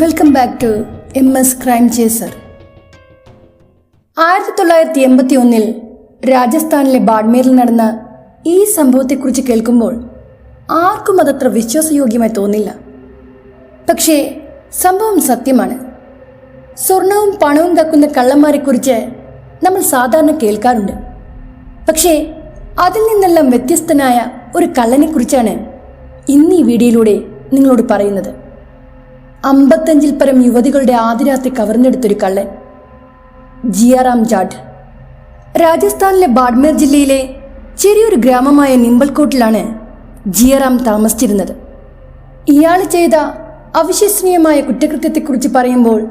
Welcome back to M S crime chaser ആയിരത്തി തൊള്ളായിരത്തി എൺപത്തി ഒന്നിൽ രാജസ്ഥാനിലെ ബാഡ്മീറിൽ നടന്ന ഈ സംഭവത്തെക്കുറിച്ച് കേൾക്കുമ്പോൾ ആർക്കും അതത്ര വിശ്വാസയോഗ്യമായി തോന്നില്ല. പക്ഷേ സംഭവം സത്യമാണ്. സ്വർണവും പണവും കക്കുന്ന കള്ളന്മാരെക്കുറിച്ച് നമ്മൾ സാധാരണ കേൾക്കാറുണ്ട്. പക്ഷേ അതിൽ നിന്നെല്ലാം വ്യത്യസ്തനായ ഒരു കള്ളനെക്കുറിച്ചാണ് ഇന്ന് ഈ വീഡിയോയിലൂടെ നിങ്ങളോട് പറയുന്നത്. അമ്പത്തഞ്ചിൽ പരം യുവതികളുടെ ആദിരാത്രി കവർന്നെടുത്തൊരു കള്ളൻ. ജിയാറാം ജാട്ട്. രാജസ്ഥാനിലെ ബാഡ്മേർ ജില്ലയിലെ ചെറിയൊരു ഗ്രാമമായ നിമ്പൽകോട്ടിലാണ് ജിയറാം താമസിച്ചിരുന്നത്. ഇയാൾ ചെയ്ത അവിശ്വസനീയമായ കുറ്റകൃത്യത്തെക്കുറിച്ച് പറയുമ്പോൾ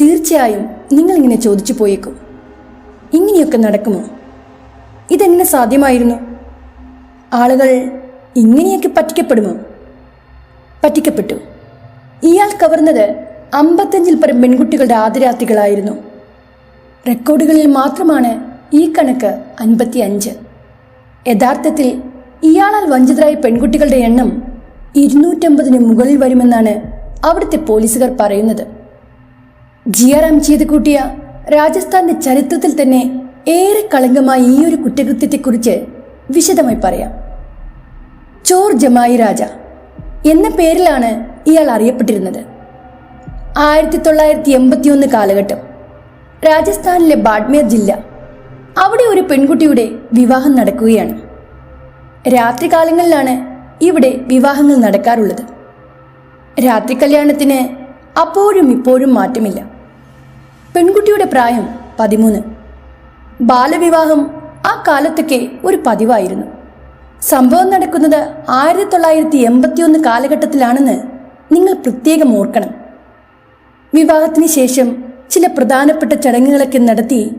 തീർച്ചയായും നിങ്ങളിങ്ങനെ ചോദിച്ചു പോയേക്കും. ഇങ്ങനെയൊക്കെ നടക്കുമോ? ഇതെങ്ങനെ സാധ്യമായിരുന്നു? ആളുകൾ ഇങ്ങനെയൊക്കെ പറ്റിക്കപ്പെടുമോ? പറ്റിക്കപ്പെട്ടു. ഇയാൾ കവർന്നത് അമ്പത്തഞ്ചിൽ പരം പെൺകുട്ടികളുടെ ആദരാത്തികളായിരുന്നു റെക്കോർഡുകളിൽ മാത്രമാണ് ഈ കണക്ക് അൻപത്തി അഞ്ച് യഥാർത്ഥത്തിൽ ഇയാളാൽ വഞ്ചിതരായ പെൺകുട്ടികളുടെ എണ്ണം ഇരുന്നൂറ്റമ്പതിന് മുകളിൽ വരുമെന്നാണ് അവിടുത്തെ പോലീസുകാർ പറയുന്നത്. ജിയാറാം ചെയ്ത് കൂട്ടിയ രാജസ്ഥാന്റെ ചരിത്രത്തിൽ തന്നെ ഏറെ കളങ്കമായ ഈ ഒരു കുറ്റകൃത്യത്തെക്കുറിച്ച് വിശദമായി പറയാം. ചോർ ജമായി രാജ എന്ന പേരിലാണ് ഇയാൾ അറിയപ്പെട്ടിരുന്നത്. ആയിരത്തി തൊള്ളായിരത്തി എൺപത്തി ഒന്ന് കാലഘട്ടം. രാജസ്ഥാനിലെ ബാഡ്മേർ ജില്ല. അവിടെ ഒരു പെൺകുട്ടിയുടെ വിവാഹം നടക്കുകയാണ്. രാത്രികാലങ്ങളിലാണ് ഇവിടെ വിവാഹങ്ങൾ നടക്കാറുള്ളത്. രാത്രി കല്യാണത്തിന് അപ്പോഴും ഇപ്പോഴും മാറ്റമില്ല. പെൺകുട്ടിയുടെ പ്രായം പതിമൂന്ന്. ബാലവിവാഹം ആ കാലത്തൊക്കെ ഒരു പതിവായിരുന്നു. സംഭവം നടക്കുന്നത് ആയിരത്തി തൊള്ളായിരത്തി എൺപത്തിയൊന്ന് കാലഘട്ടത്തിലാണെന്ന് നിങ്ങൾ പ്രത്യേകം ഓർക്കണം. വിവാഹത്തിന് ശേഷം ചില പ്രധാനപ്പെട്ട ചടങ്ങുകളൊക്കെ നടത്തി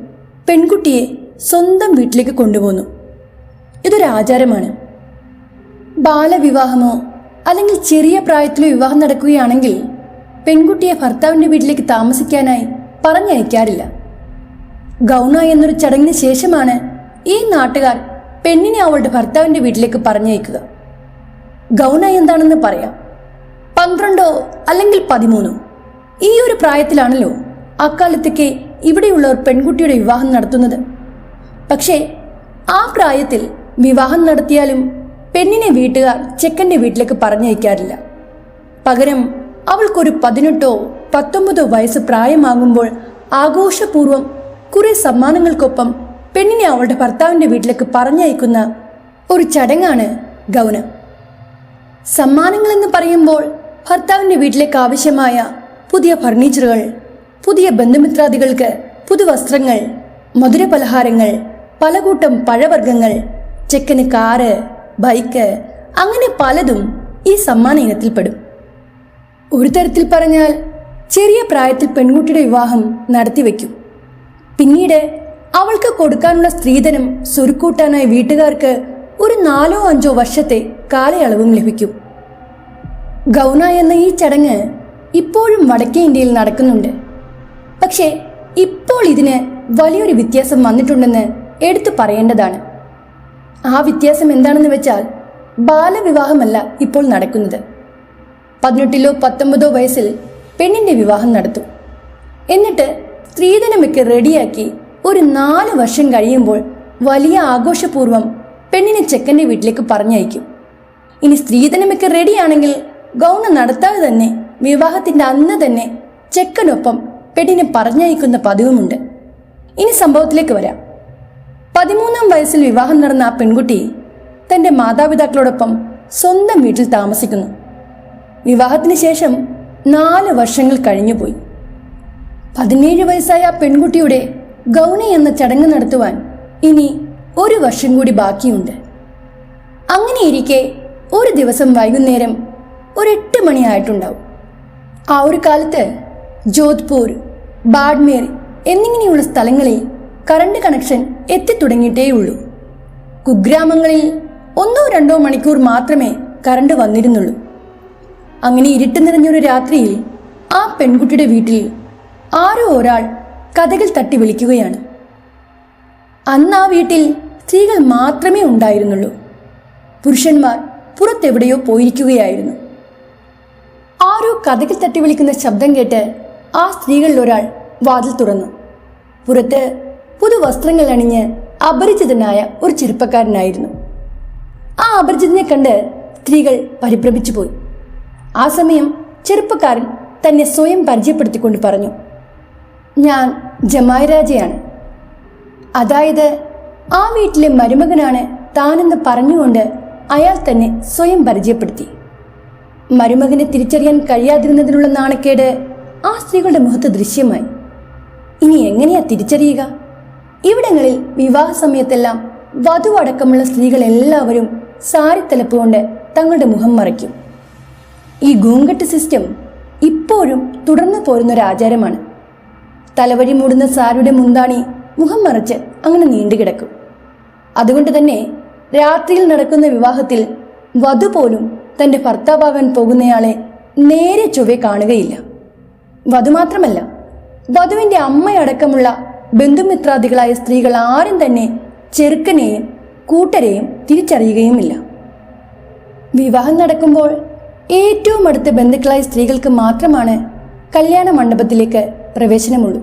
പെൺകുട്ടിയെ സ്വന്തം വീട്ടിലേക്ക് കൊണ്ടുപോന്നു. ഇതൊരു ആചാരമാണ്. ബാലവിവാഹമോ അല്ലെങ്കിൽ ചെറിയ പ്രായത്തിലോ വിവാഹം നടക്കുകയാണെങ്കിൽ പെൺകുട്ടിയെ ഭർത്താവിന്റെ വീട്ടിലേക്ക് താമസിക്കാനായി പറഞ്ഞയക്കാറില്ല. ഗൗണ എന്നൊരു ചടങ്ങിന് ശേഷമാണ് ഈ നാട്ടുകാർ പെണ്ണിനെ അവളുടെ ഭർത്താവിന്റെ വീട്ടിലേക്ക് പറഞ്ഞയക്കുക. ഗൗണ എന്താണെന്ന് പറയാം. പന്ത്രണ്ടോ അല്ലെങ്കിൽ പതിമൂന്നോ? ഈ ഒരു പ്രായത്തിലാണല്ലോ അക്കാലത്തൊക്കെ ഇവിടെയുള്ളവർ പെൺകുട്ടിയുടെ വിവാഹം നടത്തുന്നത്. പക്ഷേ ആ പ്രായത്തിൽ വിവാഹം നടത്തിയാലും പെണ്ണിനെ വീട്ടുകാർ ചെക്കന്റെ വീട്ടിലേക്ക് പറഞ്ഞയക്കാറില്ല. പകരം അവൾക്കൊരു പതിനെട്ടോ പത്തൊമ്പതോ വയസ്സ് പ്രായമാകുമ്പോൾ ആഘോഷപൂർവം കുറെ സമ്മാനങ്ങൾക്കൊപ്പം പെണ്ണിനെ അവളുടെ ഭർത്താവിന്റെ വീട്ടിലേക്ക് പറഞ്ഞയക്കുന്ന ഒരു ചടങ്ങാണ് ഗൗനം. സമ്മാനങ്ങൾ എന്ന് പറയുമ്പോൾ ഭർത്താവിന്റെ വീട്ടിലേക്ക് ആവശ്യമായ പുതിയ ഫർണിച്ചറുകൾ പുതിയ ബന്ധുമിത്രാദികൾക്ക് പുതുവസ്ത്രങ്ങൾ മധുര പലഹാരങ്ങൾ പലകൂട്ടം പഴവർഗങ്ങൾ ചെക്കന് കാറ് ബൈക്ക് അങ്ങനെ പലതും ഈ സമ്മാന ഇനത്തിൽപ്പെടും ഒരു തരത്തിൽ പറഞ്ഞാൽ ചെറിയ പ്രായത്തിൽ പെൺകുട്ടിയുടെ വിവാഹം നടത്തിവെക്കും. പിന്നീട് അവൾക്ക് കൊടുക്കാനുള്ള സ്ത്രീധനം സ്വരുക്കൂട്ടാനായി വീട്ടുകാർക്ക് ഒരു നാലോ അഞ്ചോ വർഷത്തെ കാലയളവും ലഭിക്കും. ഗൗന എന്ന ഈ ചടങ്ങ് ഇപ്പോഴും വടക്കേ ഇന്ത്യയിൽ നടക്കുന്നുണ്ട്. പക്ഷേ ഇപ്പോൾ ഇതിന് വലിയൊരു വ്യത്യാസം വന്നിട്ടുണ്ടെന്ന് എടുത്തു പറയേണ്ടതാണ്. ആ വ്യത്യാസം എന്താണെന്ന് വെച്ചാൽ ബാലവിവാഹമല്ല ഇപ്പോൾ നടക്കുന്നത്. പതിനെട്ടിലോ പത്തൊമ്പതോ വയസ്സിൽ പെണ്ണിന്റെ വിവാഹം നടത്തും. എന്നിട്ട് സ്ത്രീധനമൊക്കെ റെഡിയാക്കി ഒരു നാല് വർഷം കഴിയുമ്പോൾ വലിയ ആഘോഷപൂർവം പെണ്ണിനെ ചെക്കന്റെ വീട്ടിലേക്ക് പറഞ്ഞയക്കും. ഇനി സ്ത്രീധനമൊക്കെ റെഡിയാണെങ്കിൽ ഗൗണ നടത്താതെ തന്നെ വിവാഹത്തിന്റെ അന്ന് തന്നെ ചെക്കനൊപ്പം പെണ്ണിനെ പറഞ്ഞയക്കുന്ന പതിവുമുണ്ട്. ഇനി സംഭവത്തിലേക്ക് വരാം. പതിമൂന്നാം വയസ്സിൽ വിവാഹം നടന്ന ആ പെൺകുട്ടി തന്റെ മാതാപിതാക്കളോടൊപ്പം സ്വന്തം വീട്ടിൽ താമസിക്കുന്നു. വിവാഹത്തിന് ശേഷം നാല് വർഷങ്ങൾ കഴിഞ്ഞുപോയി. പതിനേഴ് വയസ്സായ ആ പെൺകുട്ടിയുടെ ഗൗണി എന്ന ചടങ്ങ് നടത്തുവാൻ ഇനി ഒരു വർഷം കൂടി ബാക്കിയുണ്ട്. അങ്ങനെയിരിക്കെ ഒരു ദിവസം വൈകുന്നേരം ഒരു എട്ട് മണിയായിട്ടുണ്ടാവും. ആ ഒരു കാലത്ത് ജോധ്പൂർ ബാഡ്മേർ എന്നിങ്ങനെയുള്ള സ്ഥലങ്ങളിൽ കറണ്ട് കണക്ഷൻ എത്തിത്തുടങ്ങിയിട്ടേയുള്ളൂ. കുഗ്രാമങ്ങളിൽ ഒന്നോ രണ്ടോ മണിക്കൂർ മാത്രമേ കറണ്ട് വന്നിരുന്നുള്ളൂ. അങ്ങനെ ഇരുട്ട് നിറഞ്ഞൊരു രാത്രിയിൽ ആ പെൺകുട്ടിയുടെ വീട്ടിൽ ആരോ ഒരാൾ കഥകൾ തട്ടി വിളിക്കുകയാണ്. അന്ന് ആ വീട്ടിൽ സ്ത്രീകൾ മാത്രമേ ഉണ്ടായിരുന്നുള്ളൂ. പുരുഷന്മാർ പുറത്തെവിടെയോ പോയിരിക്കുകയായിരുന്നു. ആരോ കഥകിൽ തട്ടി വിളിക്കുന്ന ശബ്ദം കേട്ട് ആ സ്ത്രീകളിൽ ഒരാൾ വാതിൽ തുറന്നു. പുറത്ത് പുതു വസ്ത്രങ്ങൾ അണിഞ്ഞ് അപരിചിതനായ ഒരു ചെറുപ്പക്കാരനായിരുന്നു. ആ അപരിചിതനെ കണ്ട് സ്ത്രീകൾ പരിഭ്രമിച്ചു പോയി ആ സമയം ചെറുപ്പക്കാരൻ തന്നെ സ്വയം പരിചയപ്പെടുത്തിക്കൊണ്ട് പറഞ്ഞു ഞാൻ ജമായരാജയാണ് അതായത് ആ വീട്ടിലെ മരുമകനാണ് താനെന്ന് പറഞ്ഞുകൊണ്ട് അയാൾ തന്നെ സ്വയം പരിചയപ്പെടുത്തി. മരുമകനെ തിരിച്ചറിയാൻ കഴിയാതിരുന്നതിനുള്ള നാണക്കേട് ആ സ്ത്രീകളുടെ മുഖത്ത് ദൃശ്യമായി. ഇനി എങ്ങനെയാ തിരിച്ചറിയുക? ഇവിടങ്ങളിൽ വിവാഹ സമയത്തെല്ലാം വധു അടക്കമുള്ള സ്ത്രീകൾ എല്ലാവരും സാരിത്തലപ്പ് കൊണ്ട് തങ്ങളുടെ മുഖം മറയ്ക്കും. ഈ ഗൂങ്കട്ട് സിസ്റ്റം ഇപ്പോഴും തുടർന്നു പോരുന്ന ഒരു ആചാരമാണ്. തലവഴി മൂടുന്ന സാരിയുടെ മുന്താണി മുഖം മറച്ച് അങ്ങനെ നീണ്ടുകിടക്കും അതുകൊണ്ട് തന്നെ രാത്രിയിൽ നടക്കുന്ന വിവാഹത്തിൽ വധു പോലും തന്റെ ഭർത്താവാകാൻ പോകുന്നയാളെ നേരെ ചൊവ്വെ കാണുകയില്ല. വധു മാത്രമല്ല വധുവിന്റെ അമ്മയടക്കമുള്ള ബന്ധുമിത്രാദികളായ സ്ത്രീകൾ ആരും തന്നെ ചെറുക്കനെയും കൂട്ടരെയും തിരിച്ചറിയുകയുമില്ല. വിവാഹം നടക്കുമ്പോൾ ഏറ്റവും അടുത്ത ബന്ധുക്കളായ സ്ത്രീകൾക്ക് മാത്രമാണ് കല്യാണ മണ്ഡപത്തിലേക്ക് പ്രവേശനമുള്ളൂ.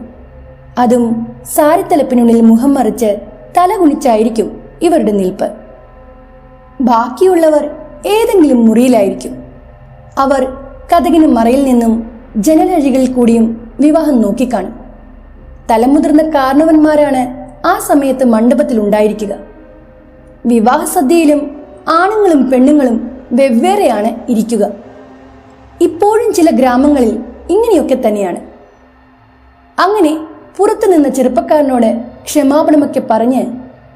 അതും സാരിത്തലപ്പിനുള്ളിൽ മുഖം മറിച്ച് തല കുണിച്ചായിരിക്കും ഇവരുടെ നിൽപ്പ്. ബാക്കിയുള്ളവർ ഏതെങ്കിലും മുറിയിലായിരിക്കും. അവർ കഥകിന് മറയിൽ നിന്നും ജനലഴികളിൽ കൂടിയും വിവാഹം നോക്കിക്കാണും. തലമുതിർന്ന കാരണവന്മാരാണ് ആ സമയത്ത് മണ്ഡപത്തിൽ ഉണ്ടായിരിക്കുക. വിവാഹ സദ്യയിലും ആണുങ്ങളും പെണ്ണുങ്ങളും വെവ്വേറെയാണ് ഇരിക്കുക. ഇപ്പോഴും ചില ഗ്രാമങ്ങളിൽ ഇങ്ങനെയൊക്കെ തന്നെയാണ്. അങ്ങനെ പുറത്തു നിന്ന ചെറുപ്പക്കാരനോട് ക്ഷമാപണമൊക്കെ പറഞ്ഞ്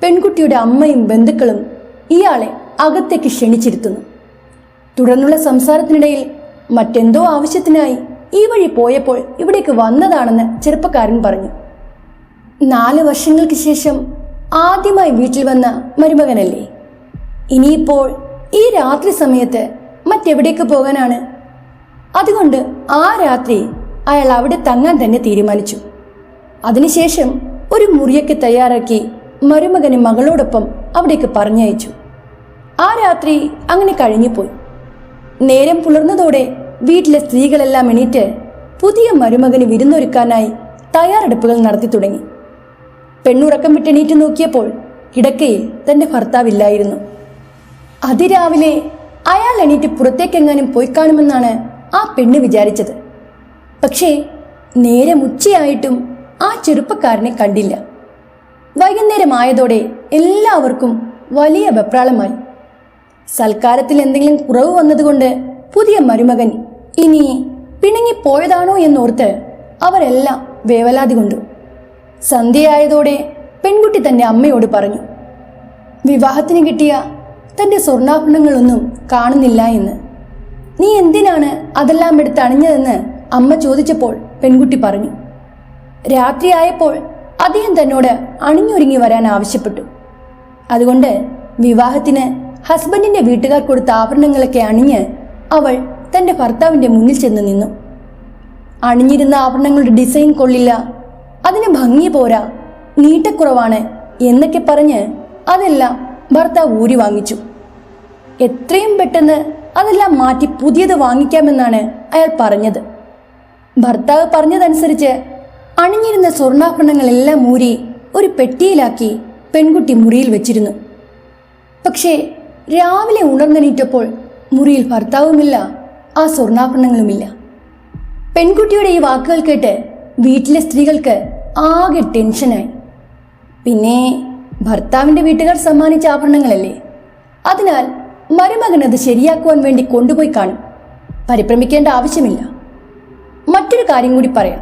പെൺകുട്ടിയുടെ അമ്മയും ബന്ധുക്കളും ഇയാളെ അകത്തേക്ക് ക്ഷണിച്ചിരുത്തുന്നു. തുടർന്നുള്ള സംസാരത്തിനിടയിൽ മറ്റെന്തോ ആവശ്യത്തിനായി ഈ വഴി പോയപ്പോൾ ഇവിടേക്ക് വന്നതാണെന്ന് ചെറുപ്പക്കാരൻ പറഞ്ഞു. നാല് വർഷങ്ങൾക്ക് ശേഷം ആദ്യമായി വീട്ടിൽ വന്ന മരുമകനല്ലേ? ഇനിയിപ്പോൾ ഈ രാത്രി സമയത്ത് മറ്റെവിടേക്ക് പോകാനാണ്? അതുകൊണ്ട് ആ രാത്രി അയാൾ അവിടെ തങ്ങാൻ തന്നെ തീരുമാനിച്ചു. അതിനുശേഷം ഒരു മുറിയൊക്കെ തയ്യാറാക്കി മരുമകന് മകളോടൊപ്പം അവിടേക്ക് പറഞ്ഞയച്ചു. ആ രാത്രി അങ്ങനെ കഴിഞ്ഞുപോയി. നേരം പുലർന്നതോടെ വീട്ടിലെ സ്ത്രീകളെല്ലാം എണീറ്റ് പുതിയ മരുമകന് വിരുന്നൊരുക്കാനായി തയ്യാറെടുപ്പുകൾ നടത്തി തുടങ്ങി. പെണ്ണുറക്കം വിട്ടെണീറ്റ് നോക്കിയപ്പോൾ കിടക്കയിൽ തന്റെ ഭർത്താവില്ലായിരുന്നു. അതിരാവിലെ അയാൾ എണീറ്റ് പുറത്തേക്കെങ്ങാനും പോയി കാണുമെന്നാണ് ആ പെണ്ണ് വിചാരിച്ചത്. പക്ഷേ നേരം ഉച്ചയായിട്ടും ആ ചെറുപ്പക്കാരനെ കണ്ടില്ല. വൈകുന്നേരമായതോടെ എല്ലാവർക്കും വലിയ വെപ്രാളമായി. സൽക്കാരത്തിൽ എന്തെങ്കിലും കുറവ് വന്നതുകൊണ്ട് പുതിയ മരുമകൻ ഇനി പിണങ്ങിപ്പോയതാണോ എന്നോർത്ത് അവരെല്ലാം വേവലാതി കൊണ്ടു. സന്ധ്യയായതോടെ പെൺകുട്ടി തന്റെ അമ്മയോട് പറഞ്ഞു വിവാഹത്തിന് കിട്ടിയ തന്റെ സ്വർണാഭരണങ്ങളൊന്നും കാണുന്നില്ല എന്ന്. നീ എന്തിനാണ് അതെല്ലാം എടുത്ത് അണിഞ്ഞതെന്ന് അമ്മ ചോദിച്ചപ്പോൾ പെൺകുട്ടി പറഞ്ഞു രാത്രിയായപ്പോൾ അദ്ദേഹം തന്നോട് അണിഞ്ഞൊരുങ്ങി വരാൻ ആവശ്യപ്പെട്ടു. അതുകൊണ്ട് വിവാഹത്തിന് ഹസ്ബൻഡിന്റെ വീട്ടുകാർ കൊടുത്ത ആഭരണങ്ങളൊക്കെ അണിഞ്ഞ് അവൾ തന്റെ ഭർത്താവിന്റെ മുന്നിൽ ചെന്ന് നിന്നു. അണിഞ്ഞിരുന്ന ആഭരണങ്ങളുടെ ഡിസൈൻ കൊള്ളില്ല. അതിന് ഭംഗി പോരാ. നീട്ടക്കുറവാണ് എന്നൊക്കെ പറഞ്ഞ് അതെല്ലാം ഭർത്താവ് ഊരി വാങ്ങിച്ചു. എത്രയും പെട്ടെന്ന് അതെല്ലാം മാറ്റി പുതിയത് വാങ്ങിക്കാമെന്നാണ് അയാൾ പറഞ്ഞത്. ഭർത്താവ് പറഞ്ഞതനുസരിച്ച് അണിഞ്ഞിരുന്ന സ്വർണാഭരണങ്ങളെല്ലാം ഊരി ഒരു പെട്ടിയിലാക്കി പെൺകുട്ടി മുറിയിൽ വെച്ചിരുന്നു. പക്ഷേ രാവിലെ ഉണർന്നെണീറ്റപ്പോൾ മുറിയിൽ ഭർത്താവുമില്ല ആ സ്വർണാഭരണങ്ങളുമില്ല. പെൺകുട്ടിയുടെ ഈ വാക്കുകൾ കേട്ട് വീട്ടിലെ സ്ത്രീകൾക്ക് ആകെ ടെൻഷനായി. പിന്നെ ഭർത്താവിന്റെ വീട്ടുകാർ സമ്മാനിച്ച ആഭരണങ്ങളല്ലേ? അതിനാൽ മരുമകൻ അത് ശരിയാക്കുവാൻ വേണ്ടി കൊണ്ടുപോയി കാണും. പരിഭ്രമിക്കേണ്ട ആവശ്യമില്ല. മറ്റൊരു കാര്യം കൂടി പറയാം.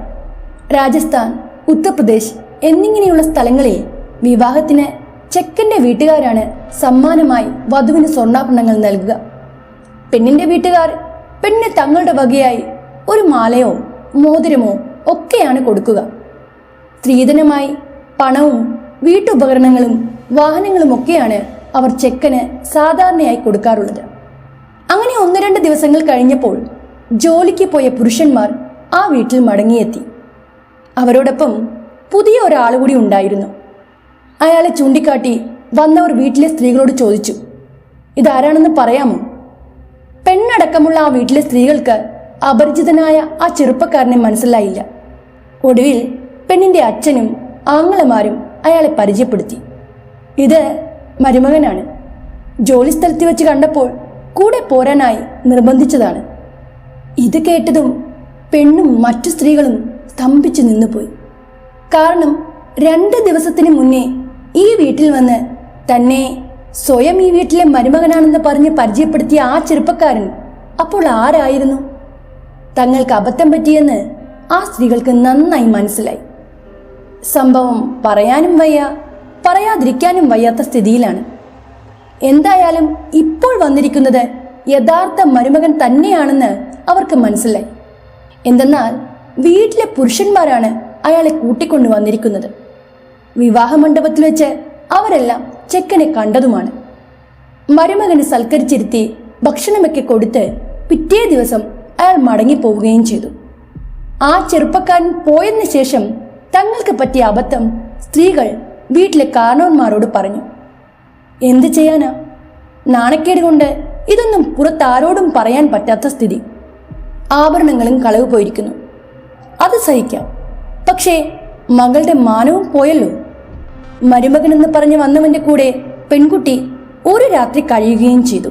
രാജസ്ഥാൻ ഉത്തർപ്രദേശ് എന്നിങ്ങനെയുള്ള സ്ഥലങ്ങളിൽ വിവാഹത്തിന് ചെക്കന്റെ വീട്ടുകാരാണ് സമ്മാനമായി വധുവിന് സ്വർണാഭരണങ്ങൾ നൽകുക. പെണ്ണിന്റെ വീട്ടുകാർ പെണ്ണിന് തങ്ങളുടെ വകയായി ഒരു മാലയോ മോതിരമോ ഒക്കെയാണ് കൊടുക്കുക. സ്ത്രീധനമായി പണവും വീട്ടുപകരണങ്ങളും വാഹനങ്ങളും ഒക്കെയാണ് അവർ ചെക്കന് സാധാരണയായി കൊടുക്കാറുള്ളത്. അങ്ങനെ ഒന്ന് രണ്ട് ദിവസങ്ങൾ കഴിഞ്ഞപ്പോൾ ജോലിക്ക് പോയ പുരുഷന്മാർ ആ വീട്ടിൽ മടങ്ങിയെത്തി. അവരോടൊപ്പം പുതിയ ഒരാൾ കൂടി ഉണ്ടായിരുന്നു. അയാളെ ചൂണ്ടിക്കാട്ടി വന്നവർ വീട്ടിലെ സ്ത്രീകളോട് ചോദിച്ചു ഇതാരാണെന്ന് പറയാമോ? പെണ്ണടക്കമുള്ള ആ വീട്ടിലെ സ്ത്രീകൾക്ക് അപരിചിതനായ ആ ചെറുപ്പക്കാരനെ മനസ്സിലായില്ല. ഒടുവിൽ പെണ്ണിന്റെ അച്ഛനും ആങ്ങളമാരും അയാളെ പരിചയപ്പെടുത്തി. ഇത് മരുമകനാണ്. ജോലി സ്ഥലത്ത് വെച്ച് കണ്ടപ്പോൾ കൂടെ പോരാനായി നിർബന്ധിച്ചതാണ്. ഇത് കേട്ടതും പെണ്ണും മറ്റു സ്ത്രീകളും സ്തംഭിച്ചു നിന്നുപോയി. കാരണം രണ്ട് ദിവസത്തിന് മുന്നേ ഈ വീട്ടിൽ വന്ന് തന്നെ സ്വയം ഈ വീട്ടിലെ മരുമകനാണെന്ന് പറഞ്ഞ് പരിചയപ്പെടുത്തിയ ആ ചെറുപ്പക്കാരൻ അപ്പോൾ ആരായിരുന്നു? തങ്ങൾക്ക് അബദ്ധം പറ്റിയെന്ന് ആ സ്ത്രീകൾക്ക് നന്നായി മനസ്സിലായി. സംഭവം പറയാനും വയ്യ പറയാതിരിക്കാനും വയ്യാത്ത സ്ഥിതിയിലാണ്. എന്തായാലും ഇപ്പോൾ വന്നിരിക്കുന്നത് യഥാർത്ഥ മരുമകൻ തന്നെയാണെന്ന് അവർക്ക് മനസ്സിലായി. എന്തെന്നാൽ വീട്ടിലെ പുരുഷന്മാരാണ് അയാളെ കൂട്ടിക്കൊണ്ടു വന്നിരിക്കുന്നത് വിവാഹ മണ്ഡപത്തിൽ വെച്ച് അവരെല്ലാം ചെക്കനെ കണ്ടതുമാണ്. മരുമകനെ സൽക്കരിച്ചിരുത്തി ഭക്ഷണമൊക്കെ കൊടുത്ത് പിറ്റേ ദിവസം അയാൾ മടങ്ങിപ്പോവുകയും ചെയ്തു. ആ ചെറുപ്പക്കാരൻ പോയതിനു ശേഷം തങ്ങൾക്ക് പറ്റിയ അബദ്ധം സ്ത്രീകൾ വീട്ടിലെ കാരണവന്മാരോട് പറഞ്ഞു. എന്ത് ചെയ്യാനാ? നാണക്കേട് കൊണ്ട് ഇതൊന്നും പുറത്താരോടും പറയാൻ പറ്റാത്ത സ്ഥിതി. ആഭരണങ്ങളും കളവ് പോയിരിക്കുന്നു. അത് സഹിക്കാം. പക്ഷേ മകളുടെ മാനവും പോയല്ലോ. മരുമകനെന്ന് പറഞ്ഞ് വന്നവന്റെ കൂടെ പെൺകുട്ടി ഒരു രാത്രി കഴിയുകയും ചെയ്തു.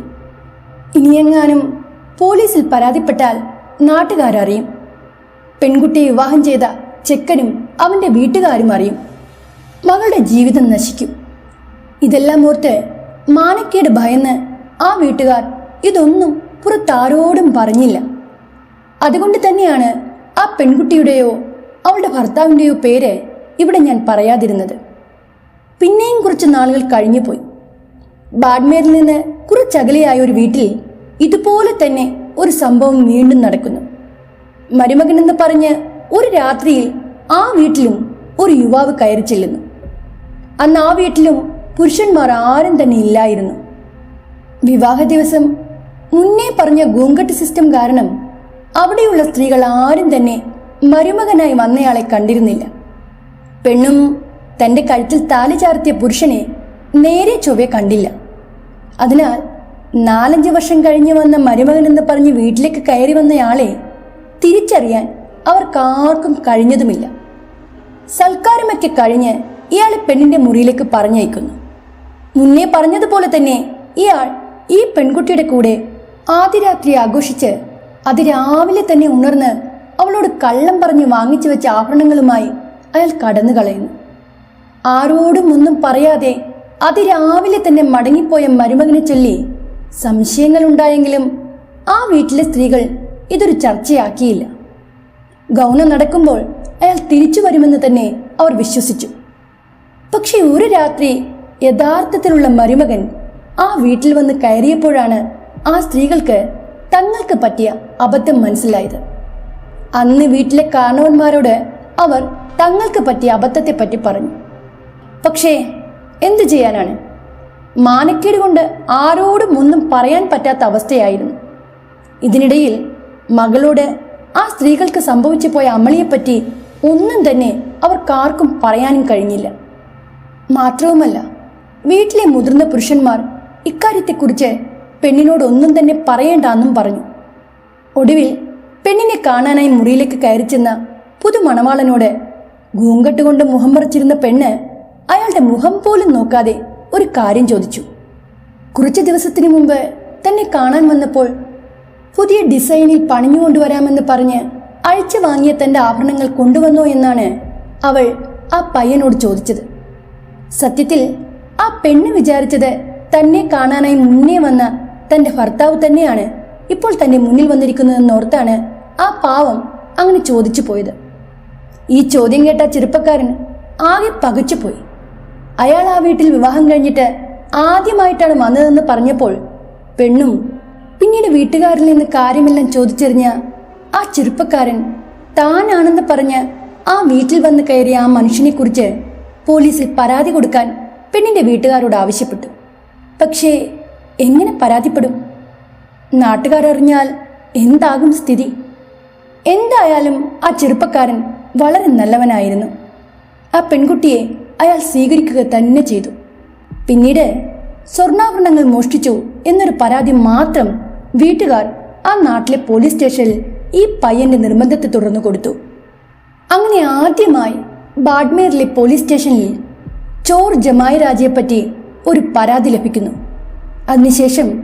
ഇനിയെങ്ങാനും പോലീസിൽ പരാതിപ്പെട്ടാൽ നാട്ടുകാരറിയും. പെൺകുട്ടിയെ വിവാഹം ചെയ്ത ചെക്കനും അവന്റെ വീട്ടുകാരും അറിയും. മകളുടെ ജീവിതം നശിക്കും. ഇതെല്ലാം ഓർത്ത് മാനക്കേട് ഭയന്ന് ആ വീട്ടുകാർ ഇതൊന്നും പുറത്താരോടും പറഞ്ഞില്ല. അതുകൊണ്ട് തന്നെയാണ് ആ പെൺകുട്ടിയുടെയോ അവളുടെ ഭർത്താവിന്റെയോ പേര് ഇവിടെ ഞാൻ പറയാതിരുന്നത്. പിന്നെയും കുറച്ച് നാളുകൾ കഴിഞ്ഞുപോയി. ബാഡ്മേറിൽ നിന്ന് കുറച്ചകലെയായ ഒരു വീട്ടിൽ ഇതുപോലെ തന്നെ ഒരു സംഭവം വീണ്ടും നടക്കുന്നു. മരുമകനെന്ന് പറഞ്ഞ് ഒരു രാത്രിയിൽ ആ വീട്ടിലും ഒരു യുവാവ് കയറി ചെല്ലുന്നു. അന്ന് ആ വീട്ടിലും പുരുഷന്മാർ ആരും തന്നെ ഇല്ലായിരുന്നു. വിവാഹ ദിവസം മുന്നേ പറഞ്ഞ ഗൂങ്കട്ട് സിസ്റ്റം കാരണം അവിടെയുള്ള സ്ത്രീകൾ ആരും തന്നെ മരുമകനായി വന്നയാളെ കണ്ടിരുന്നില്ല. പെണ്ണും തന്റെ കഴുത്തിൽ താലി ചാർത്തിയ പുരുഷനെ നേരെ ചൊവ്വെ കണ്ടില്ല. അതിനാൽ നാലഞ്ച് വർഷം കഴിഞ്ഞു വന്ന മരുമകൻ എന്ന് പറഞ്ഞ് വീട്ടിലേക്ക് കയറി വന്നയാളെ തിരിച്ചറിയാൻ അവർക്കാർക്കും കഴിഞ്ഞതുമില്ല. സൽക്കാരമൊക്കെ കഴിഞ്ഞ് ഇയാളെ പെണ്ണിന്റെ മുറിയിലേക്ക് പറഞ്ഞയക്കുന്നു. മുന്നേ പറഞ്ഞതുപോലെ തന്നെ ഇയാൾ ഈ പെൺകുട്ടിയുടെ കൂടെ ആദ്യരാത്രി ആഘോഷിച്ച് അതിരാവിലെ തന്നെ ഉണർന്ന് അവളോട് കള്ളം പറഞ്ഞ് വാങ്ങിച്ചു വെച്ച ആഭരണങ്ങളുമായി അയാൾ കടന്നു കളയുന്നു. ആരോടും ഒന്നും പറയാതെ അതിരാവിലെ തന്നെ മടങ്ങിപ്പോയ മരുമകനെ ചൊല്ലി സംശയങ്ങൾ ഉണ്ടായെങ്കിലും ആ വീട്ടിലെ സ്ത്രീകൾ ഇതൊരു ചർച്ചയാക്കിയില്ല. ഗൗനം നടക്കുമ്പോൾ അയാൾ തിരിച്ചു വരുമെന്ന് തന്നെ അവർ വിശ്വസിച്ചു. പക്ഷെ ഒരു രാത്രി യഥാർത്ഥത്തിലുള്ള മരുമകൻ ആ വീട്ടിൽ വന്ന് കയറിയപ്പോഴാണ് ആ സ്ത്രീകൾക്ക് തങ്ങൾക്ക് പറ്റിയ അബദ്ധം മനസ്സിലായത്. അന്ന് വീട്ടിലെ കാരണവന്മാരോട് അവർ തങ്ങൾക്ക് പറ്റിയ അബദ്ധത്തെ പറ്റി പറഞ്ഞു. പക്ഷേ എന്തു ചെയ്യാനാണ്? മാനക്കേട് കൊണ്ട് ആരോടും ഒന്നും പറയാൻ പറ്റാത്ത അവസ്ഥയായിരുന്നു. ഇതിനിടയിൽ മകളോട് ആ സ്ത്രീകൾക്ക് സംഭവിച്ചു പോയ അമളിയെപ്പറ്റി ഒന്നും തന്നെ അവർക്കാർക്കും പറയാനും കഴിഞ്ഞില്ല. മാത്രവുമല്ല വീട്ടിലെ മുതിർന്ന പുരുഷന്മാർ ഇക്കാര്യത്തെക്കുറിച്ച് പെണ്ണിനോടൊന്നും തന്നെ പറയേണ്ടെന്നും പറഞ്ഞു. ഒടുവിൽ പെണ്ണിനെ കാണാനായി മുറിയിലേക്ക് കയറി ചെന്ന പുതുമണവാളനോട് ഗൂങ്കട്ട് കൊണ്ട് മുഖം പറിച്ചിരുന്ന പെണ്ണ് അയാളുടെ മുഖം പോലും നോക്കാതെ ഒരു കാര്യം ചോദിച്ചു. കുറച്ച് ദിവസത്തിനു മുമ്പ് തന്നെ കാണാൻ വന്നപ്പോൾ പുതിയ ഡിസൈനിൽ പണിഞ്ഞുകൊണ്ടുവരാമെന്ന് പറഞ്ഞ് അഴിച്ചു വാങ്ങിയ തന്റെ ആഭരണങ്ങൾ കൊണ്ടുവന്നോ എന്നാണ് അവൾ ആ പയ്യനോട് ചോദിച്ചത്. സത്യത്തിൽ ആ പെണ്ണ് വിചാരിച്ചത് തന്നെ കാണാനായി മുന്നേ വന്ന തന്റെ ഭർത്താവ് തന്നെയാണ് ഇപ്പോൾ തന്റെ മുന്നിൽ വന്നിരിക്കുന്നതെന്നോർത്താണ് ആ പാവം അങ്ങനെ ചോദിച്ചു പോയത്. ഈ ചോദ്യം കേട്ട ചെറുപ്പക്കാരൻ ആകെ പകച്ചുപോയി അയാൾ ആ വീട്ടിൽ വിവാഹം കഴിഞ്ഞിട്ട് ആദ്യമായിട്ടാണ് വന്നതെന്ന് പറഞ്ഞപ്പോൾ പെണ്ണും പിന്നീട് വീട്ടുകാരിൽ നിന്ന് കാര്യമെല്ലാം ചോദിച്ചെറിഞ്ഞ ആ ചെറുപ്പക്കാരൻ താനാണെന്ന് പറഞ്ഞ് ആ വീട്ടിൽ വന്ന് കയറിയ ആ മനുഷ്യനെക്കുറിച്ച് പോലീസിൽ പരാതി കൊടുക്കാൻ പെണ്ണിന്റെ വീട്ടുകാരോട് ആവശ്യപ്പെട്ടു. പക്ഷേ എങ്ങനെ പരാതിപ്പെടും? നാട്ടുകാരറിഞ്ഞാൽ എന്താകും സ്ഥിതി? എന്തായാലും ആ ചെറുപ്പക്കാരൻ വളരെ നല്ലവനായിരുന്നു. ആ പെൺകുട്ടിയെ അയാൾ സ്വീകരിക്കുക തന്നെ ചെയ്തു. പിന്നീട് സ്വർണാഭരണങ്ങൾ മോഷ്ടിച്ചു എന്നൊരു പരാതി മാത്രം വീട്ടുകാർ ആ നാട്ടിലെ പോലീസ് സ്റ്റേഷനിൽ ഈ പയ്യന്റെ നിർബന്ധത്തെ തുടർന്നു കൊടുത്തു. അങ്ങനെ ആദ്യമായി ബാഡ്മേറിലെ പോലീസ് സ്റ്റേഷനിൽ ചോർ ജമായ രാജയെപ്പറ്റി ഒരു പരാതി ലഭിക്കുന്നു. അതിനുശേഷം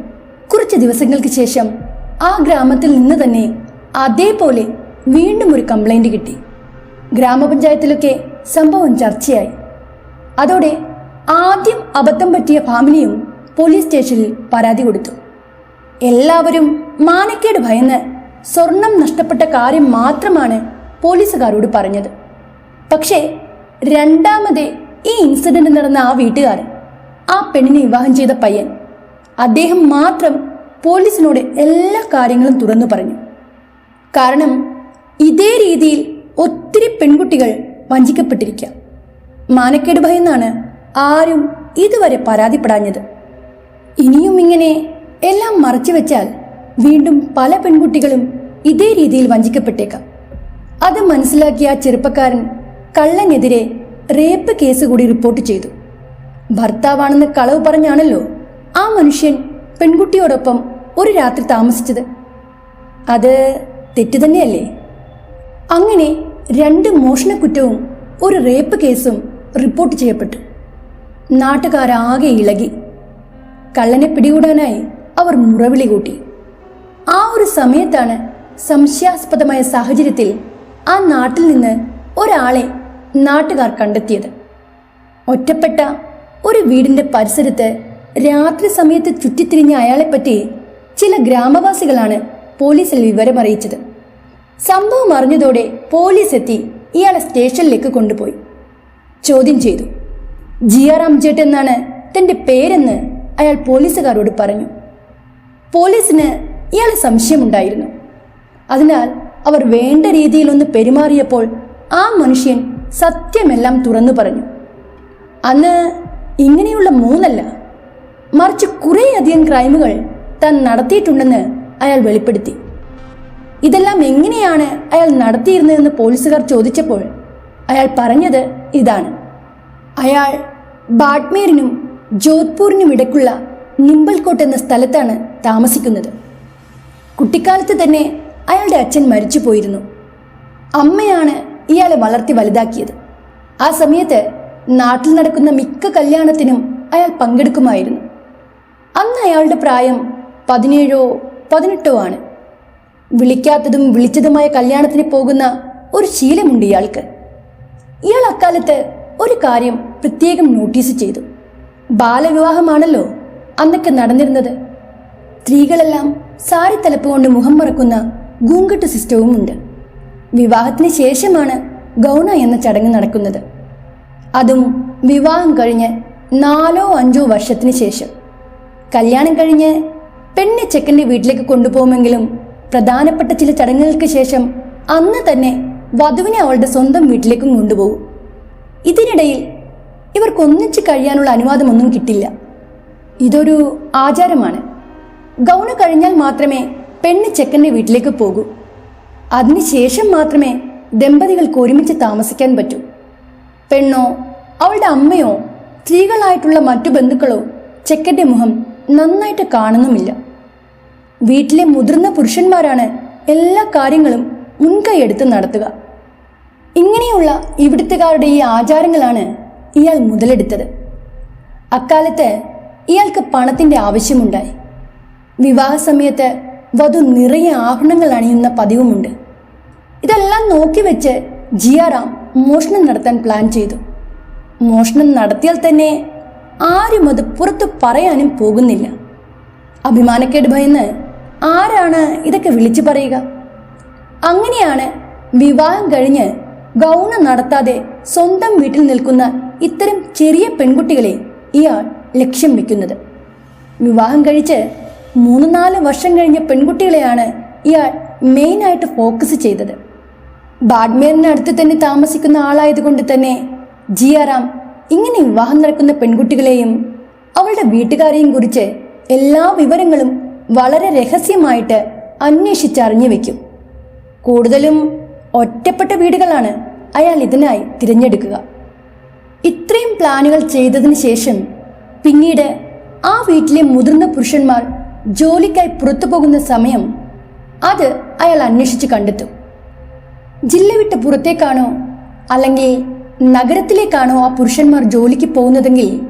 കുറച്ച് ദിവസങ്ങൾക്ക് ശേഷം ആ ഗ്രാമത്തിൽ നിന്ന് തന്നെ അതേപോലെ വീണ്ടും ഒരു കംപ്ലൈന്റ് കിട്ടി. ഗ്രാമപഞ്ചായത്തിലൊക്കെ സംഭവം ചർച്ചയായി. അതോടെ ആദ്യം അബദ്ധം പറ്റിയ ഫാമിലിയും പോലീസ് സ്റ്റേഷനിൽ പരാതി കൊടുത്തു. എല്ലാവരും മാനക്കേട് ഭയന്ന് സ്വർണം നഷ്ടപ്പെട്ട കാര്യം മാത്രമാണ് പോലീസുകാരോട് പറഞ്ഞത്. പക്ഷേ രണ്ടാമത് ഈ ഇൻസിഡന്റ് നടന്ന ആ വീട്ടുകാരൻ ആ പെണ്ണിനെ വിവാഹം ചെയ്ത പയ്യൻ അദ്ദേഹം മാത്രം പോലീസിനോട് എല്ലാ കാര്യങ്ങളും തുറന്നു പറഞ്ഞു. കാരണം ഇതേ രീതിയിൽ ഒത്തിരി പെൺകുട്ടികൾ വഞ്ചിക്കപ്പെട്ടിരിക്കുക മാനക്കേട് ഭയന്നാണ് ആരും ഇതുവരെ പരാതിപ്പെടാഞ്ഞത്. ഇനിയും ഇങ്ങനെ എല്ലാം മറച്ചു വെച്ചാൽ വീണ്ടും പല പെൺകുട്ടികളും ഇതേ രീതിയിൽ വഞ്ചിക്കപ്പെട്ടേക്കാം. അത് മനസ്സിലാക്കിയ ചെറുപ്പക്കാരൻ കള്ളനെതിരെ റേപ്പ് കേസ് കൂടി റിപ്പോർട്ട് ചെയ്തു. ഭർത്താവാണെന്ന് കളവ് പറഞ്ഞാണല്ലോ ആ മനുഷ്യൻ പെൺകുട്ടിയോടൊപ്പം ഒരു രാത്രി താമസിച്ചത്. അത് തെറ്റ് തന്നെയല്ലേ? അങ്ങനെ രണ്ട് മോഷണക്കുറ്റവും ഒരു റേപ്പ് കേസും റിപ്പോർട്ട് ചെയ്യപ്പെട്ടു. നാട്ടുകാരാകെ ഇളകി. കള്ളനെ പിടികൂടാനായി അവർ മുറവിളി കൂട്ടി. ആ ഒരു സമയത്താണ് സംശയാസ്പദമായ സാഹചര്യത്തിൽ ആ നാട്ടിൽ നിന്ന് ഒരാളെ നാട്ടുകാർ കണ്ടെത്തിയത്. ഒറ്റപ്പെട്ട ഒരു വീടിന്റെ പരിസരത്ത് രാത്രി സമയത്ത് ചുറ്റിത്തിരിഞ്ഞ അയാളെപ്പറ്റി ചില ഗ്രാമവാസികളാണ് പോലീസിൽ വിവരമറിയിച്ചത്. സംഭവം അറിഞ്ഞതോടെ പോലീസ് എത്തി ഇയാളെ സ്റ്റേഷനിലേക്ക് കൊണ്ടുപോയി. ചോദ്യം ചെയ്തു. ജിയാറാം ജെട്ട് എന്നാണ് തന്റെ പേരെന്ന് അയാൾ പോലീസുകാരോട് പറഞ്ഞു. പോലീസിന് ഇയാളെ സംശയമുണ്ടായിരുന്നു. അതിനാൽ അവർ വേണ്ട രീതിയിലൊന്ന് പെരുമാറിയപ്പോൾ ആ മനുഷ്യൻ സത്യമെല്ലാം തുറന്നു പറഞ്ഞു. അന്ന് ഇങ്ങനെയുള്ള മൂന്നല്ല മറിച്ച് കുറേയധികം ക്രൈമുകൾ താൻ നടത്തിയിട്ടുണ്ടെന്ന് അയാൾ വെളിപ്പെടുത്തി. ഇതെല്ലാം എങ്ങനെയാണ് അയാൾ നടത്തിയിരുന്നതെന്ന് പോലീസുകാർ ചോദിച്ചപ്പോൾ അയാൾ പറഞ്ഞത് ഇതാണ്. അയാൾ ബാഡ്മേറിനും ജോധ്പൂരിനും ഇടയ്ക്കുള്ള നിമ്പൽകോട്ട് എന്ന സ്ഥലത്താണ് താമസിക്കുന്നത്. കുട്ടിക്കാലത്ത് തന്നെ അയാളുടെ അച്ഛൻ മരിച്ചു പോയിരുന്നു. അമ്മയാണ് ഇയാളെ വളർത്തി വലുതാക്കിയത്. ആ സമയത്ത് നാട്ടിൽ നടക്കുന്ന മിക്ക കല്യാണത്തിനും അയാൾ പങ്കെടുക്കുമായിരുന്നു. അന്ന് അയാളുടെ പ്രായം പതിനേഴോ പതിനെട്ടോ ആണ്. വിളിക്കാത്തതും വിളിച്ചതുമായ കല്യാണത്തിന് പോകുന്ന ഒരു ശീലമുണ്ട് ഇയാൾക്ക്. ഇയാൾ അക്കാലത്ത് ഒരു കാര്യം പ്രത്യേകം നോട്ടീസ് ചെയ്തു. ബാലവിവാഹമാണല്ലോ അന്നൊക്കെ നടന്നിരുന്നത്. സ്ത്രീകളെല്ലാം സാരി തലപ്പ് കൊണ്ട് മുഖം മറക്കുന്ന ഗൂങ്കട്ട് സിസ്റ്റവും ഉണ്ട്. വിവാഹത്തിന് ശേഷമാണ് ഗൗണ എന്ന ചടങ്ങ് നടക്കുന്നത്. അതും വിവാഹം കഴിഞ്ഞ് നാലോ അഞ്ചോ വർഷത്തിന് ശേഷം. കല്യാണം കഴിഞ്ഞ് പെണ്ണെ ചെക്കന്റെ വീട്ടിലേക്ക് കൊണ്ടുപോകുമെങ്കിലും പ്രധാനപ്പെട്ട ചില ചടങ്ങുകൾക്ക് ശേഷം അന്ന് തന്നെ വധുവിനെ അവളുടെ സ്വന്തം വീട്ടിലേക്കും കൊണ്ടുപോകും. ഇതിനിടയിൽ ഇവർക്ക് ഒന്നിച്ച് കഴിയാനുള്ള അനുവാദമൊന്നും കിട്ടില്ല. ഇതൊരു ആചാരമാണ്. ഗൗണ് കഴിഞ്ഞാൽ മാത്രമേ പെണ്ണ് ചെക്കന്റെ വീട്ടിലേക്ക് പോകൂ. അതിനുശേഷം മാത്രമേ ദമ്പതികൾക്ക് ഒരുമിച്ച് താമസിക്കാൻ പറ്റൂ. പെണ്ണോ അവളുടെ അമ്മയോ സ്ത്രീകളായിട്ടുള്ള മറ്റു ബന്ധുക്കളോ ചെക്കന്റെ മുഖം നന്നായിട്ട് കാണുന്നുമില്ല. വീട്ടിലെ മുതിർന്ന പുരുഷന്മാരാണ് എല്ലാ കാര്യങ്ങളും മുൻകൈയെടുത്ത് നടത്തുക. ഇങ്ങനെയുള്ള ഇവിടുത്തുകാരുടെ ഈ ആചാരങ്ങളാണ് ഇയാൾ മുതലെടുത്തത്. അക്കാലത്ത് ഇയാൾക്ക് പണത്തിന്റെ ആവശ്യമുണ്ടായി. വിവാഹ സമയത്ത് വധു നിറയെ ആഭരണങ്ങൾ അണിയുന്ന പതിവുമുണ്ട്. ഇതെല്ലാം നോക്കി വെച്ച് ജിയാറാം മോഷണം നടത്താൻ പ്ലാൻ ചെയ്തു. മോഷണം നടത്തിയാൽ തന്നെ ആരും അത് പുറത്തു പറയാനും പോകുന്നില്ല. അഭിമാനക്കേട് ഭയന്ന് ആരാണ് ഇതൊക്കെ വിളിച്ചു പറയുക? അങ്ങനെയാണ് വിവാഹം കഴിഞ്ഞ് ഗൗണ നടത്താതെ സ്വന്തം വീട്ടിൽ നിൽക്കുന്ന ഇത്തരം ചെറിയ പെൺകുട്ടികളെ ഇയാൾ ലക്ഷ്യം വെക്കുന്നത്. വിവാഹം കഴിച്ച് മൂന്ന് നാല് വർഷം കഴിഞ്ഞ പെൺകുട്ടികളെയാണ് ഇയാൾ മെയിനായിട്ട് ഫോക്കസ് ചെയ്തത്. ബാഡ്മേറിനടുത്ത് തന്നെ താമസിക്കുന്ന ആളായതുകൊണ്ട് തന്നെ ജിയാറാം ഇങ്ങനെ വിവാഹം നടക്കുന്ന പെൺകുട്ടികളെയും അവളുടെ വീട്ടുകാരെയും കുറിച്ച് എല്ലാ വിവരങ്ങളും വളരെ രഹസ്യമായിട്ട് അന്വേഷിച്ചറിഞ്ഞു വെക്കും. കൂടുതലും ഒറ്റപ്പെട്ട വീടുകളാണ് അയാൾ ഇതിനായി തിരഞ്ഞെടുക്കുക. ഇത്രയും പ്ലാനുകൾ ചെയ്തതിന് ശേഷം പിന്നീട് ആ വീട്ടിലെ മുതിർന്ന പുരുഷന്മാർ ജോലിക്കായി പുറത്തു പോകുന്ന സമയം അത് അയാൾ അന്വേഷിച്ച് കണ്ടെത്തും. ജില്ല വിട്ട് പുറത്തേക്കാണോ അല്ലെങ്കിൽ നഗരത്തിലേക്കാണോ ആ പുരുഷന്മാർ ജോലിക്ക് പോകുന്നതെങ്കിൽ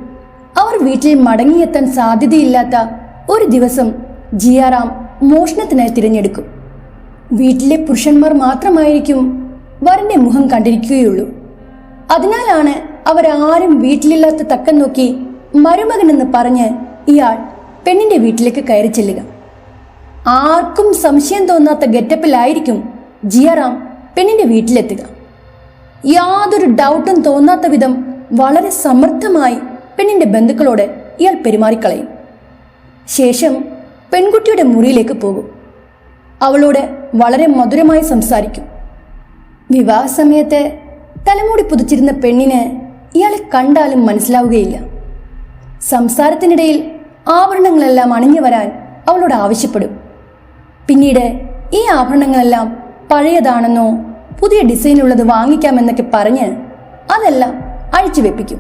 അവർ വീട്ടിൽ മടങ്ങിയെത്താൻ സാധ്യതയില്ലാത്ത ഒരു ദിവസം ജിയാറാം മോഷണത്തിനായി തിരഞ്ഞെടുക്കും. വീട്ടിലെ പുരുഷന്മാർ മാത്രമായിരിക്കും വരന്റെ മുഖം കണ്ടിരിക്കുകയുള്ളൂ. അതിനാലാണ് അവരാരും വീട്ടിലില്ലാത്ത തക്കം നോക്കി മരുമകനെന്ന് പറഞ്ഞ് ഇയാൾ പെണ്ണിന്റെ വീട്ടിലേക്ക് കയറി ചെല്ലുക. ആർക്കും സംശയം തോന്നാത്ത ഗെറ്റപ്പിലായിരിക്കും ജിയാറാം പെണ്ണിന്റെ വീട്ടിലെത്തുക. യാതൊരു ഡൗട്ടും തോന്നാത്ത വിധം വളരെ സമർത്ഥമായി പെണ്ണിന്റെ ബന്ധുക്കളോട് ഇയാൾ പെരുമാറിക്കളയും. ശേഷം പെൺകുട്ടിയുടെ മുറിയിലേക്ക് പോകും. അവളോട് വളരെ മധുരമായി സംസാരിക്കും. വിവാഹ സമയത്ത് തലമുടി പുതിച്ചിരുന്ന പെണ്ണിന് ഇയാളെ കണ്ടാലും മനസ്സിലാവുകയില്ല. സംസാരത്തിനിടയിൽ ആഭരണങ്ങളെല്ലാം അണിഞ്ഞു വരാൻ അവളോട് ആവശ്യപ്പെടും. പിന്നീട് ഈ ആഭരണങ്ങളെല്ലാം പഴയതാണെന്നോ പുതിയ ഡിസൈനുള്ളത് വാങ്ങിക്കാമെന്നൊക്കെ പറഞ്ഞ് അതെല്ലാം അഴിച്ചു വെപ്പിക്കും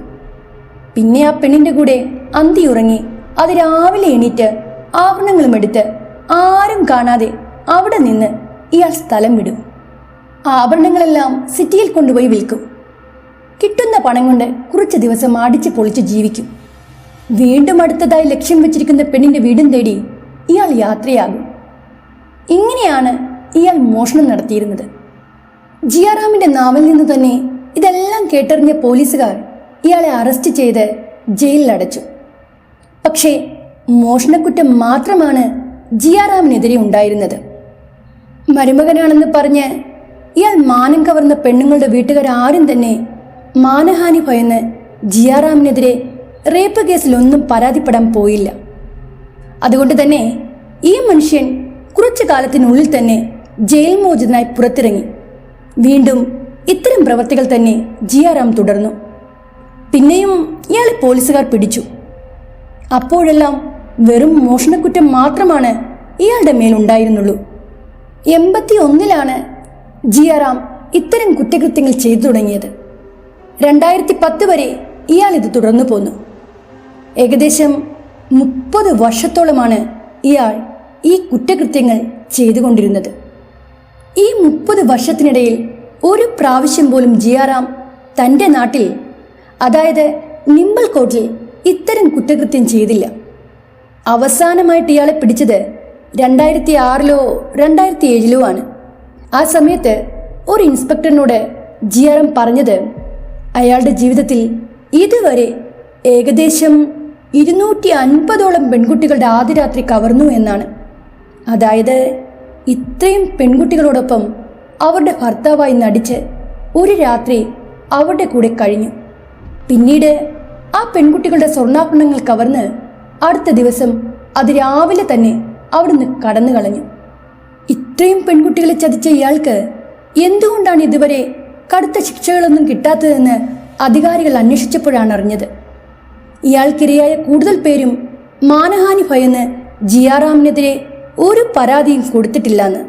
പിന്നെ ആ പെണ്ണിന്റെ കൂടെ അന്തി ഉറങ്ങി അത് രാവിലെ എണീറ്റ് ആഭരണങ്ങളും എടുത്ത് ആരും കാണാതെ അവിടെ നിന്ന് ഇയാൾ സ്ഥലം വിടും. ആഭരണങ്ങളെല്ലാം സിറ്റിയിൽ കൊണ്ടുപോയി വിൽക്കും. കിട്ടുന്ന പണം കൊണ്ട് കുറച്ച് ദിവസം അടിച്ച് പൊളിച്ച് ജീവിക്കും. വീണ്ടും അടുത്തതായി ലക്ഷ്യം വെച്ചിരിക്കുന്ന പെണ്ണിന്റെ വീടും തേടി ഇയാൾ യാത്രയാകും. ഇങ്ങനെയാണ് ഇയാൾ മോഷണം നടത്തിയിരുന്നത്. ജിയാറാമിന്റെ നാവിൽ നിന്ന് തന്നെ ഇതെല്ലാം കേട്ടറിഞ്ഞ പോലീസുകാർ ഇയാളെ അറസ്റ്റ് ചെയ്ത് ജയിലിലടച്ചു. പക്ഷേ മോഷണക്കുറ്റം മാത്രമാണ് ജിയാറാമിനെതിരെ ഉണ്ടായിരുന്നത്. മരുമകനാണെന്ന് പറഞ്ഞ് ഇയാൾ മാനം കവർന്ന പെണ്ണുങ്ങളുടെ വീട്ടുകാരും തന്നെ മാനഹാനി ഭയന്ന് ജിയാറാമിനെതിരെ റേപ്പ് കേസിലൊന്നും പരാതിപ്പെടാൻ പോയില്ല. അതുകൊണ്ട് തന്നെ ഈ മനുഷ്യൻ കുറച്ചു കാലത്തിനുള്ളിൽ തന്നെ ജയിൽ മോചിതനായി പുറത്തിറങ്ങി. വീണ്ടും ഇത്തരം പ്രവർത്തികൾ തന്നെ ജിയാറാം തുടർന്നു. പിന്നെയും ഇയാളെ പോലീസുകാർ പിടിച്ചു. അപ്പോഴെല്ലാം വെറും മോഷണക്കുറ്റം മാത്രമാണ് ഇയാളുടെ മേലുണ്ടായിരുന്നുള്ളൂ എൺപത്തി ഒന്നിലാണ് ജിയാറാം ഇത്തരം കുറ്റകൃത്യങ്ങൾ ചെയ്തു തുടങ്ങിയത്. രണ്ടായിരത്തി പത്ത് വരെ ഇയാൾ ഇത് തുടർന്നു പോന്നു. ഏകദേശം മുപ്പത് വർഷത്തോളമാണ് ഇയാൾ ഈ കുറ്റകൃത്യങ്ങൾ ചെയ്തുകൊണ്ടിരുന്നത്. ഈ മുപ്പത് വർഷത്തിനിടയിൽ ഒരു പ്രാവശ്യം പോലും ജിയാറാം തന്റെ നാട്ടിൽ അതായത് നിമ്പൽ കോട്ടിൽ ഇത്തരം കുറ്റകൃത്യം ചെയ്തില്ല. അവസാനമായിട്ട് ഇയാളെ പിടിച്ചത് രണ്ടായിരത്തി ആറിലോ രണ്ടായിരത്തി ഏഴിലോ ആണ്. ആ സമയത്ത് ഒരു ഇൻസ്പെക്ടറിനോട് ജി ആർ എം പറഞ്ഞത് അയാളുടെ ജീവിതത്തിൽ ഇതുവരെ ഏകദേശം ഇരുന്നൂറ്റി അൻപതോളം പെൺകുട്ടികളുടെ ആദ്യ രാത്രി കവർന്നു എന്നാണ്. അതായത് ഇത്രയും പെൺകുട്ടികളോടൊപ്പം അവരുടെ ഭർത്താവായി നടിച്ച് ഒരു രാത്രി അവരുടെ കൂടെ കഴിഞ്ഞു. പിന്നീട് ആ പെൺകുട്ടികളുടെ സ്വർണാഭരണങ്ങൾ കവർന്ന് അടുത്ത ദിവസം അത് രാവിലെ തന്നെ അവിടുന്ന് കടന്നു കളഞ്ഞു. ഇത്രയും പെൺകുട്ടികളെ ചതിച്ച ഇയാൾക്ക് എന്തുകൊണ്ടാണ് ഇതുവരെ കടുത്ത ശിക്ഷകളൊന്നും കിട്ടാത്തതെന്ന് അധികാരികൾ അന്വേഷിച്ചപ്പോഴാണ് അറിഞ്ഞത്. ഇയാൾക്കിരയായ കൂടുതൽ പേരും മാനഹാനി ഭയന്ന് ജിയാറാമിനെതിരെ ഒരു പരാതിയും കൊടുത്തിട്ടില്ലെന്ന്.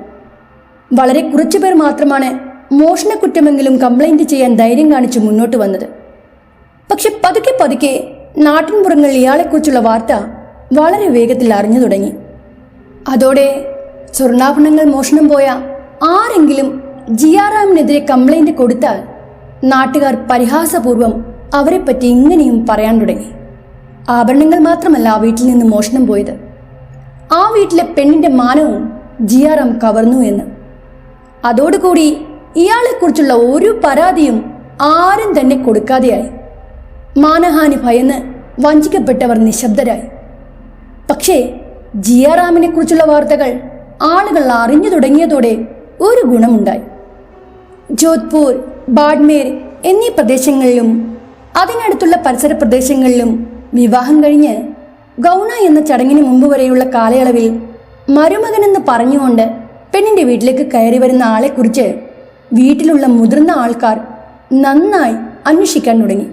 വളരെ കുറച്ചു പേർ മാത്രമാണ് മോഷണക്കുറ്റമെങ്കിലും കംപ്ലൈന്റ് ചെയ്യാൻ ധൈര്യം കാണിച്ച് മുന്നോട്ട് വന്നത്. പക്ഷെ പതുക്കെ പതുക്കെ നാട്ടിൻപുറങ്ങളിൽ ഇയാളെക്കുറിച്ചുള്ള വാർത്ത വളരെ വേഗത്തിൽ അറിഞ്ഞു തുടങ്ങി. അതോടെ സ്വർണാഭരണങ്ങൾ മോഷണം പോയ ആരെങ്കിലും ജിയാറാമിനെതിരെ കംപ്ലൈന്റ് കൊടുത്താൽ നാട്ടുകാർ പരിഹാസപൂർവം അവരെപ്പറ്റി ഇങ്ങനെയും പറയാൻ തുടങ്ങി. ആഭരണങ്ങൾ മാത്രമല്ല ആ വീട്ടിൽ നിന്ന് മോഷണം പോയത്. ആ വീട്ടിലെ പെണ്ണിന്റെ മാനവും ജിയാറാം കവർന്നു എന്ന്. അതോടുകൂടി ഇയാളെക്കുറിച്ചുള്ള ഒരു പരാതിയും ആരും തന്നെ കൊടുക്കാതെയായി. മാനഹാനി ഭയന്ന് വഞ്ചിക്കപ്പെട്ടവർ നിശബ്ദരായി. പക്ഷേ ജിയാറാമിനെ കുറിച്ചുള്ള വാർത്തകൾ ആളുകൾ അറിഞ്ഞു തുടങ്ങിയതോടെ ഒരു ഗുണമുണ്ടായി. ജോധ്പൂർ ബാഡ്മേർ എന്നീ പ്രദേശങ്ങളിലും അതിനടുത്തുള്ള പരിസര പ്രദേശങ്ങളിലും വിവാഹം കഴിഞ്ഞ് ഗൗണ എന്ന ചടങ്ങിന് മുമ്പ് വരെയുള്ള കാലയളവിൽ മരുമകനെന്ന് പറഞ്ഞുകൊണ്ട് പെണ്ണിന്റെ വീട്ടിലേക്ക് കയറി വരുന്ന ആളെക്കുറിച്ച് വീട്ടിലുള്ള മുതിർന്ന ആൾക്കാർ നന്നായി അന്വേഷിക്കാൻ തുടങ്ങി.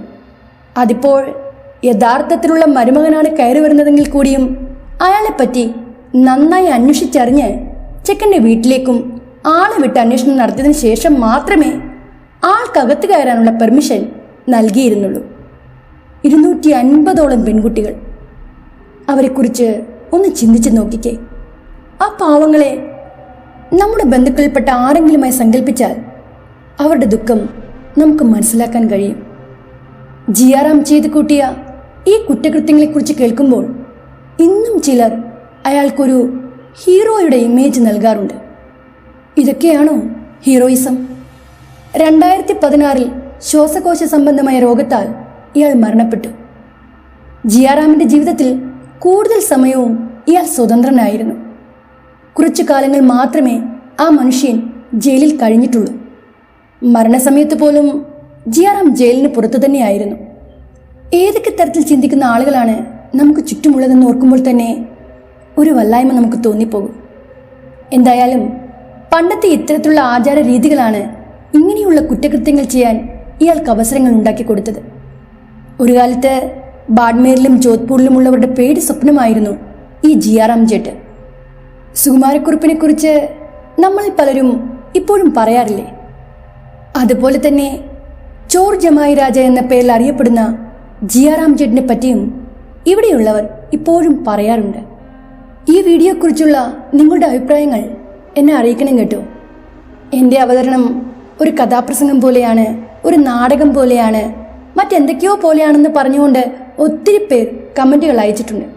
അതിപ്പോൾ യഥാർത്ഥത്തിലുള്ള മരുമകനാണ് കയറി വരുന്നതെങ്കിൽ കൂടിയും അയാളെപ്പറ്റി നന്നായി അന്വേഷിച്ചറിഞ്ഞ് ചെക്കന്റെ വീട്ടിലേക്കും ആളെ വിട്ട് അന്വേഷണം നടത്തിയതിന് ശേഷം മാത്രമേ ആൾക്കകത്ത് കയറാനുള്ള പെർമിഷൻ നൽകിയിരുന്നുള്ളൂ. ഇരുന്നൂറ്റി അൻപതോളം പെൺകുട്ടികൾ. അവരെക്കുറിച്ച് ഒന്ന് ചിന്തിച്ച് നോക്കിക്കേ. ആ പാവങ്ങളെ നമ്മുടെ ബന്ധുക്കളിൽപ്പെട്ട ആരെങ്കിലുമായി സങ്കല്പിച്ചാൽ അവരുടെ ദുഃഖം നമുക്ക് മനസ്സിലാക്കാൻ കഴിയും. ജിയാറാം ചെയ്ത് കൂട്ടിയ ഈ കുറ്റകൃത്യങ്ങളെക്കുറിച്ച് കേൾക്കുമ്പോൾ ഇന്നും ചിലർ അയാൾക്കൊരു ഹീറോയുടെ ഇമേജ് നൽകാറുണ്ട്. ഇതൊക്കെയാണോ ഹീറോയിസം? രണ്ടായിരത്തി പതിനാറിൽ ശ്വാസകോശ സംബന്ധമായ രോഗത്താൽ ഇയാൾ മരണപ്പെട്ടു. ജിയാറാമിന്റെ ജീവിതത്തിൽ കൂടുതൽ സമയവും ഇയാൾ സ്വതന്ത്രനായിരുന്നു. കുറച്ചു കാലങ്ങൾ മാത്രമേ ആ മനുഷ്യൻ ജയിലിൽ കഴിഞ്ഞിട്ടുള്ളൂ. മരണസമയത്ത് പോലും ജിയാറാം ജയിലിന് പുറത്തു തന്നെയായിരുന്നു. ഏതൊക്കെ തരത്തിൽ ചിന്തിക്കുന്ന ആളുകളാണ് നമുക്ക് ചുറ്റുമുള്ളതെന്ന് ഓർക്കുമ്പോൾ തന്നെ ഒരു വല്ലായ്മ നമുക്ക് തോന്നിപ്പോകും. എന്തായാലും പണ്ടത്തെ ഇത്തരത്തിലുള്ള ആചാര രീതികളാണ് ഇങ്ങനെയുള്ള കുറ്റകൃത്യങ്ങൾ ചെയ്യാൻ ഇയാൾക്ക് അവസരങ്ങൾ ഉണ്ടാക്കി കൊടുത്തത്. ഒരു കാലത്ത് ബാഡ്മേറിലും ജോധ്പൂരിലുമുള്ളവരുടെ പേടി സ്വപ്നമായിരുന്നു ഈ ജി ആർ എം ജെട്ട്. സുകുമാരക്കുറിപ്പിനെ കുറിച്ച് നമ്മൾ പലരും ഇപ്പോഴും പറയാറില്ലേ? അതുപോലെ തന്നെ ചോർ ജമായി രാജ എന്ന പേരിൽ അറിയപ്പെടുന്ന ജിയാറാം ജെഡിനെ പറ്റിയും ഇവിടെയുള്ളവർ ഇപ്പോഴും പറയാറുണ്ട്. ഈ വീഡിയോയെക്കുറിച്ചുള്ള നിങ്ങളുടെ അഭിപ്രായങ്ങൾ എന്നെ അറിയിക്കണം കേട്ടോ. എന്റെ അവതരണം ഒരു കഥാപ്രസംഗം പോലെയാണ് ഒരു നാടകം പോലെയാണ് മറ്റെന്തൊക്കെയോ പോലെയാണെന്ന് പറഞ്ഞുകൊണ്ട് ഒത്തിരി പേർ കമന്റുകൾ അയച്ചിട്ടുണ്ട്.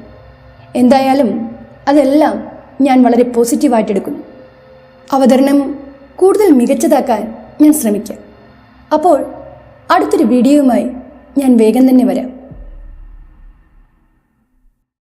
എന്തായാലും അതെല്ലാം ഞാൻ വളരെ പോസിറ്റീവായിട്ട് എടുക്കുന്നു. അവതരണം കൂടുതൽ മികച്ചതാക്കാൻ ഞാൻ ശ്രമിക്കാം. അപ്പോൾ അടുത്തൊരു വീഡിയോയുമായി ഞാൻ വേഗം തന്നെ വരാം.